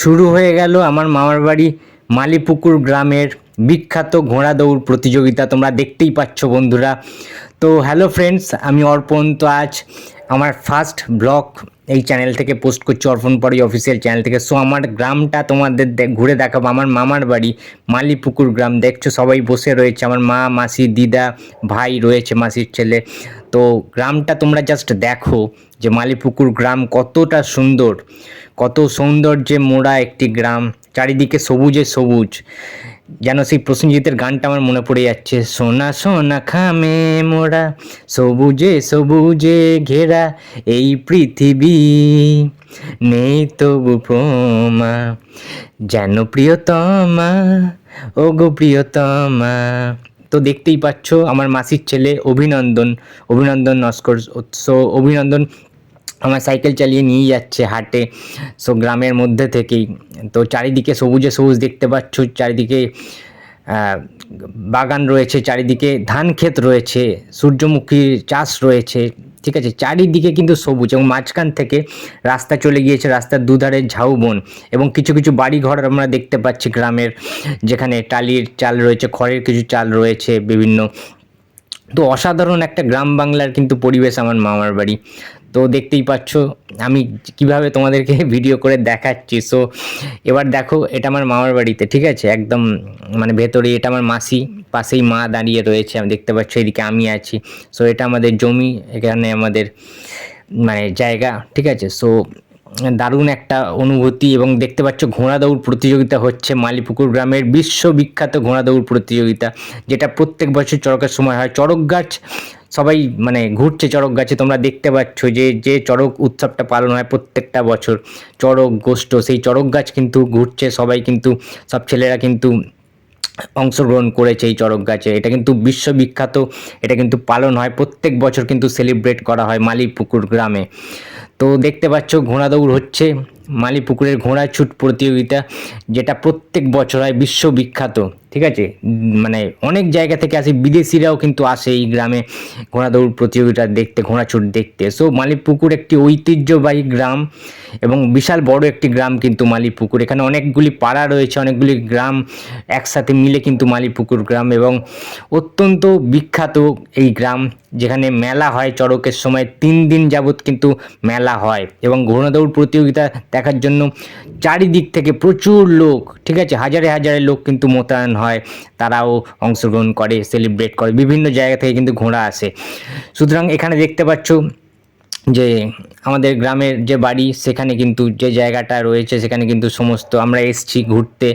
শুরু হয়ে গেল আমার মামার বাড়ি মালিপুকুর গ্রামের বিখ্যাত ঘোড়া দৌড় প্রতিযোগিতা। তোমরা দেখতেই পাচ্ছ বন্ধুরা। তো হ্যালো ফ্রেন্ডস আমি অর্পণ। তো আজ আমার ফার্স্ট ব্লগ এই চ্যানেল থেকে পোস্ট করছি অর্পণ পরি অফিসিয়াল চ্যানেল থেকে। সো আমার গ্রামটা তোমাদের ঘুরে দেখাবো। আমার মামার বাড়ি মালিপুকুর গ্রাম। দেখছ সবাই বসে রয়েছে। আমার মা, মাসি, দিদা, ভাই রয়েছে মাসির ছেলে। তো গ্রামটা তোমরা জাস্ট দেখো যে মালিপুকুর গ্রাম কতটা সুন্দর। কত সৌন্দর্যে মোড়া একটি গ্রাম, চারিদিকে সবুজে সবুজ। যেন সেই প্রসেনজিতের গানটা আমার মনে পড়ে যাচ্ছে। সোনা সোনা খামে মোড়া, সবুজে সবুজে ঘেরা এই পৃথিবী। নেই তবু প্রমা, যেন প্রিয়তমা ও গো প্রিয়তমা। তো দেখতেই পাচ্ছ আমার মাসির ছেলে অভিনন্দন অভিনন্দন নস্কর সো অভিনন্দন। আমার সাইকেল চালিয়ে নিয়ে যাচ্ছে হাটে। সো গ্রামের মধ্যে থেকেই। তো চারিদিকে সবুজে সবুজ দেখতে পাচ্ছ, চারিদিকে বাগান রয়েছে, চারিদিকে ধান ক্ষেত রয়েছে, সূর্যমুখী চাষ রয়েছে, ঠিক আছে? চারিদিকে কিন্তু সবুজ এবং মাঝখান থেকে রাস্তা চলে গিয়েছে, রাস্তার দুধারে ঝাউবন এবং কিছু কিছু বাড়ি ঘর আমরা দেখতে পাচ্ছি গ্রামের, যেখানে টালির চাল রয়েছে, খড়ের কিছু চাল রয়েছে, বিভিন্ন। তো অসাধারণ একটা গ্রাম বাংলার কিন্তু পরিবেশ আমার মামার বাড়ি। তো দেখতেই পাচ্ছ, আমি কীভাবে তোমাদেরকে ভিডিও করে দেখাচ্ছি। সো এবার দেখো, এটা আমার মামার বাড়িতে, ঠিক আছে? একদম মানে ভেতরে এটা আমার মাসি, পাশেই মা দাঁড়িয়ে রয়েছে, আমি দেখতে পাচ্ছ, এদিকে আমি আছি। সো এটা আমাদের জমি, এখানে আমাদের মানে জায়গা, ঠিক আছে? সো দারুণ একটা অনুভূতি এবং দেখতে পাচ্ছ ঘোড়া দৌড় প্রতিযোগিতা হচ্ছে মালিপুকুর গ্রামের বিশ্ববিখ্যাত ঘোড়া দৌড় প্রতিযোগিতা, যেটা প্রত্যেক বছর চড়কের সময় হয়। চড়ক গাছ, সবাই মানে ঘুরছে চড়ক গাছে, তোমরা দেখতে পাচ্ছ যে যে চড়ক উৎসবটা পালন হয় প্রত্যেকটা বছর। চড়ক, গোষ্ঠ, সেই চড়ক গাছ কিন্তু ঘুরছে, সবাই কিন্তু, সব ছেলেরা কিন্তু অংশগ্রহণ করেছে এই চড়ক গাছে। এটা কিন্তু বিশ্ববিখ্যাত, এটা কিন্তু পালন হয়, প্রত্যেক বছর কিন্তু সেলিব্রেট করা হয় মালিপুকুর গ্রামে। তো দেখতে পাচ্ছ ঘোড়া দৌড় হচ্ছে মালিপুকুরের ঘোড়া ছুট প্রতিযোগিতা, যেটা প্রত্যেক বছর হয়, বিশ্ববিখ্যাত। ঠিক আছে? মানে অনেক জায়গা থেকে আসে, বিদেশিরাও কিন্তু আসে এই গ্রামে ঘোড়া দৌড় প্রতিযোগিতা দেখতে ঘোড়া ছুট দেখতে। সো মালিপুকুর একটি ঐতিহ্যবাহী গ্রাম এবং বিশাল বড় একটি গ্রাম কিন্তু মালিপুকুর এখানে অনেকগুলি পাড়া রয়েছে, অনেকগুলি গ্রাম একসাথে মিলে কিন্তু মালিপুকুর গ্রাম এবং অত্যন্ত বিখ্যাত এই গ্রাম, যেখানে মেলা হয় চড়কের সময়। তিন দিন যাবৎ কিন্তু মেলা হয় এবং ঘোড়াদৌড় প্রতিযোগিতা দেখার জন্য চারিদিক থেকে প্রচুর লোক, ঠিক আছে? হাজারে হাজারে লোক কিন্তু মোতায়েন হয়। তারাও অংশগ্রহণ করে সেলিব্রেট করে, বিভিন্ন জায়গা থেকে কিন্তু ঘোড়া আসে। সুতরাং এখানে দেখতে পাচ্ছ যে আমাদের গ্রামের যে বাড়ি, সেখানে কিন্তু যে জায়গাটা রয়েছে, সেখানে কিন্তু সমস্ত আমরা এসছি ঘুরতে।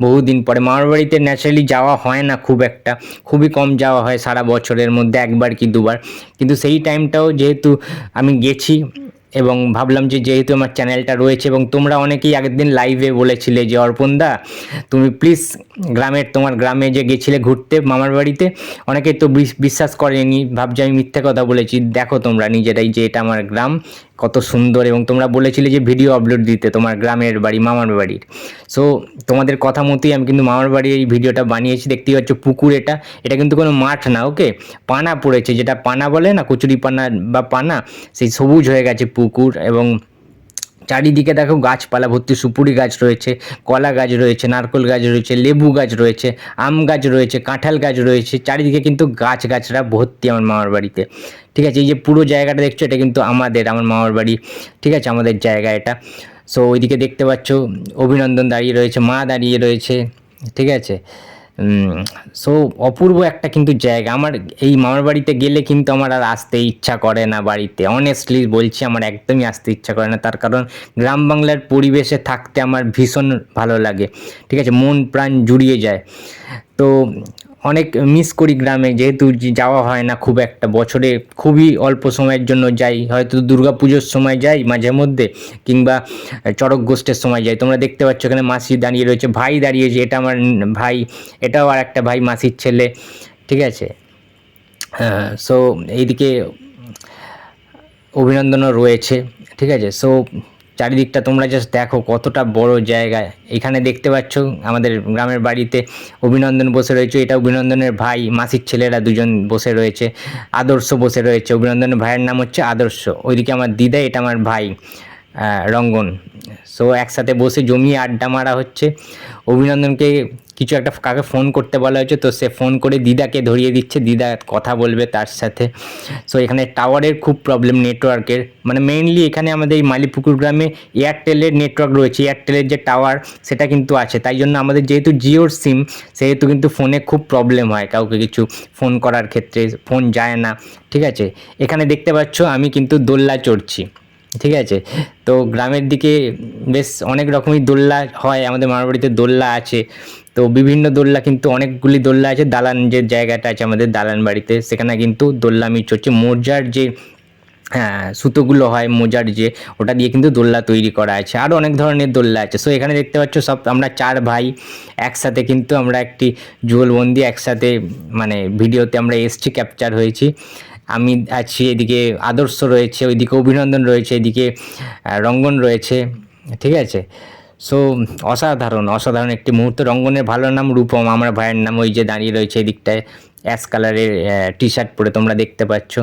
বহুদিন পরে মামার বাড়িতে ন্যাচারালি যাওয়া হয় না খুব একটা। খুবই কম যাওয়া হয় সারা বছরের মধ্যে, একবার কি দুবার। কিন্তু সেই টাইমটাও যেহেতু আমি গেছি এবং ভাবলাম যে যেহেতু আমার চ্যানেলটা রয়েছে এবং তোমরা অনেকেই আগের দিন লাইভে বলেছিলে যে, অর্পণদা, তুমি প্লিজ গ্রামের, তোমার গ্রামে যে গেছিলে ঘুরতে মামার বাড়িতে অনেকে তো বিশ- বিশ্বাস করেনি, ভাবছে আমি মিথ্যে কথা বলেছি। দেখো তোমরা নিজেরাই যে এটা আমার গ্রাম কত সুন্দর এবং তোমরা বলেছিলে যে ভিডিও আপলোড দিতে তোমার গ্রামের বাড়ি, মামার বাড়ির। সো তোমাদের কথা মতোই আমি কিন্তু মামার বাড়ির এই ভিডিওটা বানিয়েছি, দেখতেই পাচ্ছ পুকুর এটা। এটা কিন্তু কোনো মাঠ না ওকে পানা পড়েছে, যেটা পানা বলে না কচুরি পানা বা পানা, সেই সবুজ হয়ে গেছে পুকুর এবং চারিদিকে দেখো গাছপালা ভর্তি, সুপুরি গাছ রয়েছে, কলা গাছ রয়েছে, নারকেল গাছ রয়েছে, লেবু গাছ রয়েছে, আম গাছ রয়েছে, কাঁঠাল গাছ রয়েছে, চারিদিকে কিন্তু গাছ গাছরা ভর্তি আমার মামার বাড়িতে। ঠিক আছে, এই যে পুরো জায়গাটা দেখছ, এটা কিন্তু আমাদের, আমার মামার বাড়ি। ঠিক আছে, আমাদের জায়গা এটা। সো ওইদিকে দেখতে পাচ্ছ, অভিনন্দন দাঁড়িয়ে রয়েছে, মা দাঁড়িয়ে রয়েছে। ঠিক আছে সো অপূর্ব একটা কিন্তু জায়গা। আমার এই মামার বাড়িতে গেলে কিন্তু আমার আর আসতে ইচ্ছা করে না বাড়িতে। অনেস্টলি বলছি, আমার একদমই আসতে ইচ্ছা করে না। তার কারণ গ্রাম বাংলার পরিবেশে থাকতে আমার ভীষণ ভালো লাগে। ঠিক আছে, মন প্রাণ জুড়িয়ে যায়। তো অনেক মিস করি গ্রামে, যেহেতু যাওয়া হয় না খুব একটা। বছরে খুবই অল্প সময়ের জন্য যাই, হয়তো দুর্গা পুজোর সময় যাই মাঝে মধ্যে, কিংবা চড়ক গোষ্ঠের সময় যাই। তোমরা দেখতে পাচ্ছ এখানে মাসি দাঁড়িয়ে রয়েছে, ভাই দাঁড়িয়েছে, এটা আমার ভাই, এটাও আর একটা ভাই মাসির ছেলে, ঠিক আছে? সো এইদিকে অভিনন্দনও রয়েছে, ঠিক আছে? সো চারিদিকটা তোমরা জাস্ট দেখো কতটা বড় জায়গা। এখানে দেখতে পাচ্ছ আমাদের গ্রামের বাড়িতে অভিনন্দন বসে রয়েছে। এটা অভিনন্দনের ভাই, মাসির ছেলেরা দুজন বসে রয়েছে, আদর্শ বসে রয়েছে। অভিনন্দনের ভাইয়ের নাম হচ্ছে আদর্শ, ওইদিকে আমার দিদা, এটা আমার ভাই রঙ্গন। সো একসাথে বসে জমি আড্ডা মারা হচ্ছে। অভিনন্দনকে কিছু একটা কাকে ফোন করতে বলা হয়েছে, তো সে ফোন করে দিদাকে ধরিয়ে দিচ্ছে, দিদা কথা বলবে তার সাথে। সো এখানে টাওয়ারের খুব প্রবলেম নেটওয়ার্কের মানে মেইনলি এখানে আমাদের এই মালিপুকুর গ্রামে এয়ারটেলের নেটওয়ার্ক রয়েছে। এয়ারটেলের যে টাওয়ার সেটা কিন্তু আছে। তাই জন্য আমাদের যেহেতু জিওর সিম সেহেতু কিন্তু ফোনে খুব প্রবলেম হয় কাউকে কিছু ফোন করার ক্ষেত্রে। ফোন যায় না। ঠিক আছে? এখানে দেখতে পাচ্ছ, আমি কিন্তু দোল্লা চড়ছি। ঠিক আছে? তো গ্রামের দিকে বেশ অনেক রকমই দোল্লা হয়। আমাদের মামার বাড়িতে দোল্লা আছে। তো বিভিন্ন দোল্লা কিন্তু অনেকগুলি দোল্লা আছে। দালান যে জায়গাটা আছে আমাদের দালান বাড়িতে, সেখানে কিন্তু দোল্লা আমি চড়ছি মোজার যে হ্যাঁ সুতোগুলো হয়, মোজার যে, ওটা দিয়ে কিন্তু দোল্লা তৈরি করা আছে। আরও অনেক ধরনের দোল্লা আছে। সো এখানে দেখতে পাচ্ছ সব আমরা চার ভাই একসাথে কিন্তু আমরা একটি যুগলবন্দি একসাথে মানে ভিডিওতে আমরা এসছি ক্যাপচার হয়েছি। আমি আছি এদিকে আদর্শ রয়েছে, ওইদিকে অভিনন্দন রয়েছে, এদিকে রঙ্গন রয়েছে, ঠিক আছে? সো অসাধারণ অসাধারণ একটি মুহূর্ত। রঙ্গনের ভালো নাম রূপম, আমার ভাইয়ের নাম ওই যে দাঁড়িয়ে রয়েছে এদিকটায়। অ্যাশ কালারের টি শার্ট পরে তোমরা দেখতে পাচ্ছ।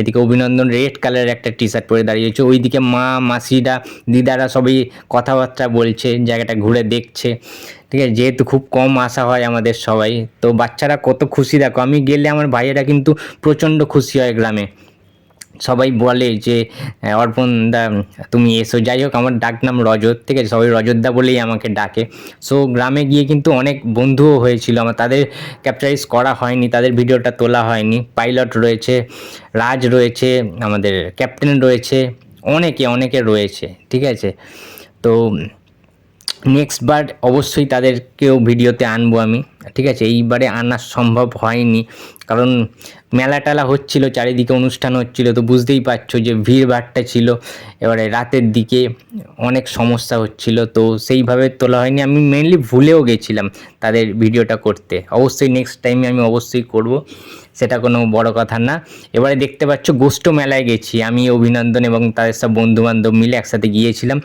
এদিকে অভিনন্দন, রেড কালারের একটা টি শার্ট পরে দাঁড়িয়ে রয়েছে। ওইদিকে মা, মাসিরা, দিদারা সবই কথাবার্তা বলছে, জায়গাটা ঘুরে দেখছে। ঠিক আছে, যেহেতু খুব কম আসা হয় আমাদের সবাই, তো বাচ্চারা কত খুশি দেখো। আমি গেলে আমার ভাইয়েরা কিন্তু প্রচণ্ড খুশি হয় গ্রামে। সবাই বলে যে অর্পণ দা, তুমি এসো। যাই হোক, আমার ডাক নাম রজত, ঠিক আছে? সবাই রজতদা বলেই আমাকে ডাকে। সো গ্রামে গিয়ে কিন্তু অনেক বন্ধুও হয়েছিল। আমার তাদের ক্যাপচারাইজ করা হয়নি, তাদের ভিডিওটা তোলা হয়নি। পাইলট রয়েছে, রাজ রয়েছে, আমাদের ক্যাপ্টেন রয়েছে, অনেকে অনেকে রয়েছে, ঠিক আছে? তো নেক্সট বার অবশ্যই তাদেরকেও ভিডিওতে আনব আমি। ঠিক আছে, এইবারে আনা সম্ভব হয়নি। কারণ মেলা টেলা হচ্ছিল, চারিদিকে অনুষ্ঠান হচ্ছিল, তো বুঝতেই পারছ যে ভিড় ভাড়টা ছিল। এবারে রাতের দিকে অনেক সমস্যা হচ্ছিল, তো সেইভাবে তোলা হয়নি। আমি মেনলি ভুলেও গেছিলাম তাদের ভিডিওটা করতে। অবশ্যই নেক্সট টাইমে আমি অবশ্যই করব, সেটা কোনো বড় কথা না। এবারে দেখতে পাচ্ছ, গোষ্ঠ মেলায় গেছি। আমি, অভিনন্দন এবং তাদের সব বন্ধুবান্ধব মিলে একসাথে গিয়েছিলাম।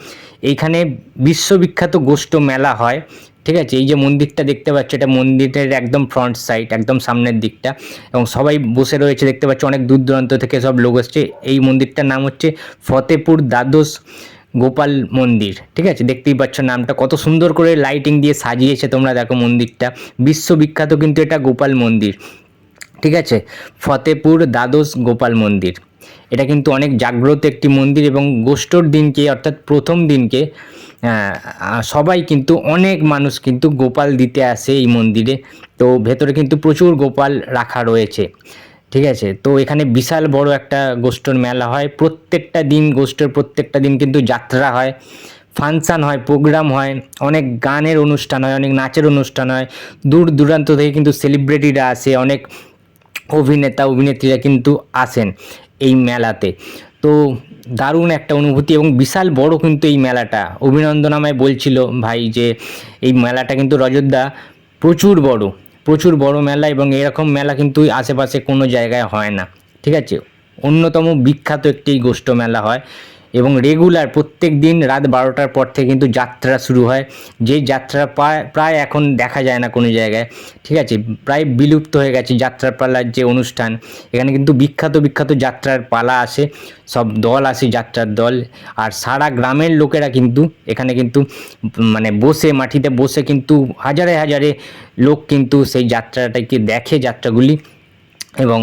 এইখানে বিশ্ববিখ্যাত গোষ্ঠ মেলা হয়। ঠিক আছে? এই যে মন্দিরটা দেখতে পাচ্ছ, এটা মন্দিরের একদম ফ্রন্ট সাইড একদম সামনের দিকটা। এবং সবাই বসে রয়েছে, দেখতে পাচ্ছ অনেক দূর দূরান্ত থেকে সব লোক এসছে। এই মন্দিরটার নাম হচ্ছে ফতেপুর দ্বাদশ গোপাল মন্দির, ঠিক আছে? দেখতেই পাচ্ছ নামটা, কত সুন্দর করে লাইটিং দিয়ে সাজিয়েছে তোমরা, দেখো মন্দিরটা। বিশ্ববিখ্যাত কিন্তু এটা গোপাল মন্দির, ঠিক আছে? ফতেপুর দ্বাদশ গোপাল মন্দির। এটা কিন্তু অনেক জাগ্রত একটি মন্দির এবং গোষ্ঠর দিনকে, অর্থাৎ প্রথম দিনকে সবাই কিন্তু অনেক মানুষ কিন্তু গোপাল দিতে আসে এই মন্দিরে। তো ভেতরে কিন্তু প্রচুর গোপাল রাখা রয়েছে। ঠিক আছে? তো এখানে বিশাল বড় একটা গোষ্ঠর মেলা হয়। প্রত্যেকটা দিন গোষ্ঠের প্রত্যেকটা দিন কিন্তু যাত্রা হয়। ফাংশান হয়, প্রোগ্রাম হয়, অনেক গানের অনুষ্ঠান হয়, অনেক নাচের অনুষ্ঠান হয়। দূর দূরান্ত থেকে কিন্তু সেলিব্রিটিরা আসে, অনেক অভিনেতা, অভিনেত্রীরা কিন্তু আসেন। এই মেলাতে। তো দারুণ একটা অনুভূতি এবং বিশাল বড় কিন্তু এই মেলাটা। অভিনন্দন আমায় বলছিল ভাই যে এই মেলাটা কিন্তু রজতদা প্রচুর বড় প্রচুর বড় মেলা এবং এরকম মেলা কিন্তু আশেপাশে কোনো জায়গায় হয় না। ঠিক আছে? অন্যতম বিখ্যাত একটি গোষ্ঠ মেলা হয়। এবং রেগুলার প্রত্যেক দিন রাত বারোটার পর থেকে কিন্তু যাত্রা শুরু হয়। যে যাত্রা প্রায় এখন দেখা যায় না কোনো জায়গায়। ঠিক আছে? প্রায় বিলুপ্ত হয়ে গেছে যাত্রার পালার যে অনুষ্ঠান। এখানে কিন্তু বিখ্যাত বিখ্যাত যাত্রার পালা আসে। সব দল আসে, যাত্রার দল। আর সারা গ্রামের লোকেরা কিন্তু এখানে কিন্তু মানে বসে, মাটিতে বসে কিন্তু হাজারে হাজারে লোক কিন্তু সেই যাত্রাটাকে দেখে যাত্রাগুলি এবং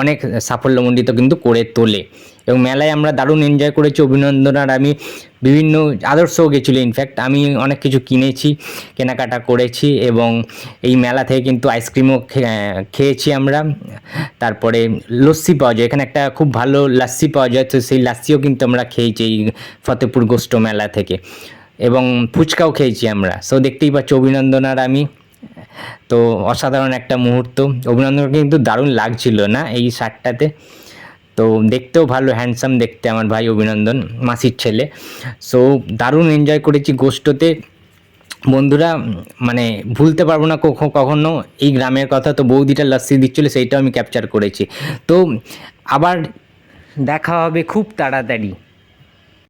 অনেক সাফল্যমণ্ডিত কিন্তু করে তোলে। এবং মেলায় আমরা দারুণ এনজয় করেছি, অভিনন্দন। আর আমি বিভিন্ন আদর্শও গেছিল ইনফ্যাক্ট আমি অনেক কিছু কিনেছি, কেনাকাটা করেছি এবং এই মেলা থেকে কিন্তু আইসক্রিমও খেয়েছি আমরা। তারপরে লস্যি পাওয়া যায়, এখানে একটা খুব ভালো লাস্সি পাওয়া যায়, তো সেই লাস্সিও কিন্তু আমরা খেয়েছি এই ফতেপুর গোষ্ঠ মেলা থেকে। এবং ফুচকাও খেয়েছি আমরা সো দেখতেই পাচ্ছি অভিনন্দন আর আমি। তো অসাধারণ একটা মুহূর্ত অভিনন্দনকে কিন্তু দারুণ লাগছিল না এই শার্টটাতে? তো দেখতেও ভালো হ্যান্ডসাম দেখতে আমার ভাই অভিনন্দন, মাসির ছেলে। সো দারুণ এনজয় করেছি গোষ্ঠতে। বন্ধুরা মানে ভুলতে পারব না কখনো, এই গ্রামের কথা তো বৌদিটা লাস্সি দিচ্ছিল, সেইটাও আমি ক্যাপচার করেছি। তো আবার দেখা হবে খুব তাড়াতাড়ি।